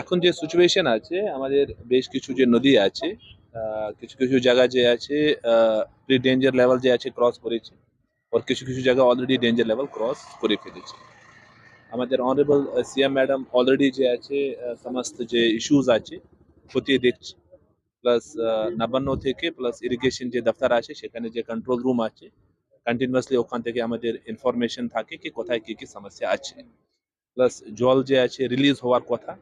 এখন যে সিচুয়েশন আছে, আমাদের বেশ কিছু যে নদী আছে কিছু কিছু জায়গা যে আছে প্রি ডেঞ্জার লেভেল যে আছে ক্রস করেছে, ওর কিছু কিছু জায়গা অলরেডি ডেঞ্জার লেভেল ক্রস করে ফেলেছে। আমাদের অনারেবল সিএম ম্যাডাম অলরেডি যে আছে সমস্ত যে ইস্যুজ আছে, খতিয়ে দেখছে। প্লাস নবান্ন থেকে প্লাস ইরিগেশন যে দফতর আছে, সেখানে যে কন্ট্রোল রুম আছে কন্টিনিউয়াসলি ওখান থেকে আমাদের ইনফরমেশন থাকে কি কোথায় কি কি সমস্যা আছে। প্লাস জল যে আছে রিলিজ হওয়ার কথা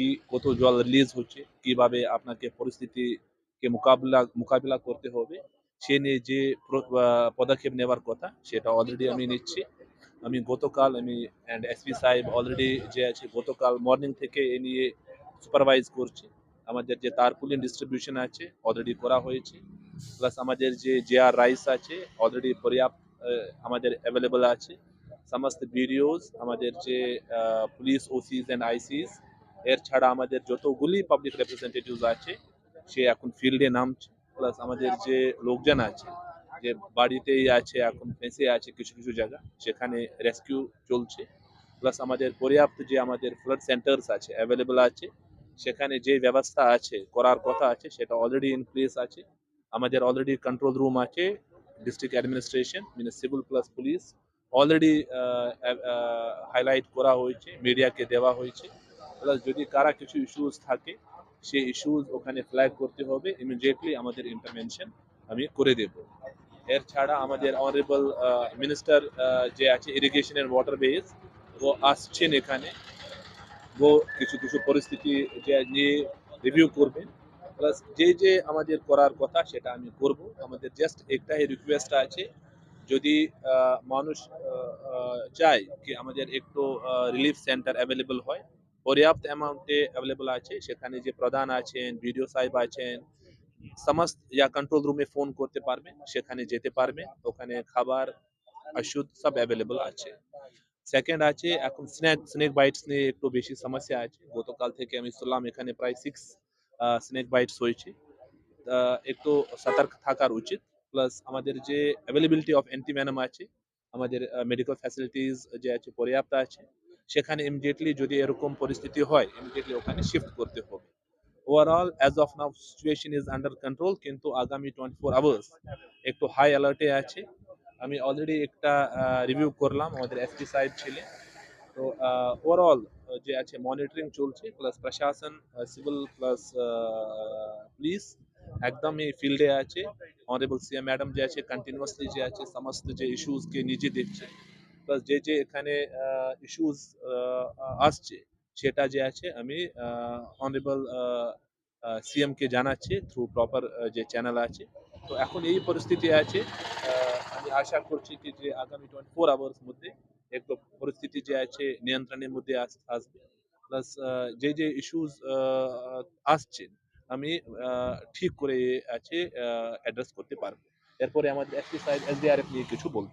কি কত জল রিলিজ হচ্ছে, কীভাবে আপনাকে পরিস্থিতিকে মোকাবিলা মোকাবিলা করতে হবে, সে নিয়ে যে পদক্ষেপ নেওয়ার কথা, সেটা অলরেডি আমি নিচ্ছি। আমি গতকাল আমি অ্যান্ড এসপি সাহেব অলরেডি যে আছে, গতকাল মর্নিং থেকে এ নিয়ে সুপারভাইজ করছি। আমাদের যে তারপুলিন ডিস্ট্রিবিউশন আছে অলরেডি করা হয়েছে। প্লাস আমাদের যে জে আর রাইস আছে অলরেডি পর্যাপ্ত আমাদের অ্যাভেলেবল আছে। সমস্ত ভিডিওস আমাদের যে পুলিশ ওসিস অ্যান্ড আইসিস এর ছাড়া আমাদের যতগুলি পাবলিক রিপ্রেজেন্টেটিভস আছে, সে এখন ফিল্ডে নামছে প্লাস আমাদের যে লোকজন আছে, যে বাড়িতেই আছে, এখন ফেঁসে আছে কিছু কিছু জায়গা, সেখানে রেস্কিউ চলছে প্লাস আমাদের পর্যাপ্ত যে আমাদের ফ্লাড সেন্টার্স আছে অ্যাভেলেবল আছে, সেখানে যে ব্যবস্থা আছে, করার কথা আছে, সেটা অলরেডি ইন প্লেস আছে, আমাদের অলরেডি কন্ট্রোল রুম আছে district administration municipal plus police already highlight করা হয়েছে মিডিয়াকে দেওয়া হয়েছে। প্লাস যদি কারা কিছু ইস্যুস থাকে, সেই ইস্যুস ওখানে ফ্ল্যাগ করতে হবে ইমিডিয়েটলি আমাদের ইন্টারভেনশন আমি করে দেব। এর ছাড়া আমাদের অনারেবল মিনিস্টার যে আছে ইরিগেশন এন্ড ওয়াটার বেস ও আসছেন এখানে। ও কিছু কিছু পরিস্থিতি যে নিয়ে রিভিউ করবেন প্লাস যে যে আমাদের করার কথা সেটা আমি করব। আমাদের জাস্ট একটাই রিকোয়েস্ট আছে, যদি মানুষ চায় কি আমাদের একটু রিলিফ সেন্টার অ্যাভেলেবল হয় পর্যাপ্ত অ্যামাউন্টে অ্যাভেলেবল আছে সেখানে যে প্রধান আছেন ভিডিও সাহেব আছেন সমস্ত ইয়া কন্ট্রোল রুমে ফোন করতে পারবেন সেখানে যেতে পারবেন ওখানে খাবার ওষুধ সব অ্যাভেলেবল আছে সেকেন্ড আছে এখন স্নেক স্নেক বাইটস নিয়ে একটু বেশি সমস্যা আছে গতকাল থেকে আমি শুনলাম এখানে প্রায় সিক্স স্নেক বাইটস হয়েছে একটু সতর্ক থাকার উচিত প্লাস আমাদের যে অ্যাভেলেবিলিটি অফ অ্যান্টিভেনাম আছে আমাদের মেডিকেল ফ্যাসিলিটিস যে আছে পর্যাপ্ত আছে সেখানে ইমিডিয়েটলি যদি এরকম পরিস্থিতি হয় ইমিডিয়েটলি ওখানে শিফট করতে হবে। Overall as of now situation is under control কিন্তু আগামী টোয়েন্টি ফোর আওয়ার্স একটু হাই অ্যালার্টে আছে। আমি অলরেডি একটা রিভিউ করলাম, আমাদের এসপি সাহেব ছিলেন তো ওভারঅল যে আছে মনিটরিং চলছে প্লাস প্রশাসন সিভিল প্লাস পুলিশ একদম এই ফিল্ডে আছে। অনারেবল সিএম ম্যাডাম যে আছে কন্টিনিউয়াসলি যে আছে, সমস্ত যে ইস্যুসকে নিজে দেখছে। প্লাস যে যে এখানে ইস্যুস আসছে, সেটা যে আছে, আমি অনারেবল সিএম কে জানাচ্ছি থ্রু প্রপার যে চ্যানেল আছে। তো এখন এই পরিস্থিতি আছে আমি আশা করছি কি যে আগামী টোয়েন্টি ফোর আওয়ার্স মধ্যে একটু পরিস্থিতি যে আছে, নিয়ন্ত্রণের মধ্যে আস- আসবে। প্লাস যে যে ইস্যুস আসছে, আমি ঠিক করে আছে অ্যাড্রেস করতে পারব। এরপরে আমাদের এসপি সাহেব এসডিআরএফ নিয়ে কিছু বলব।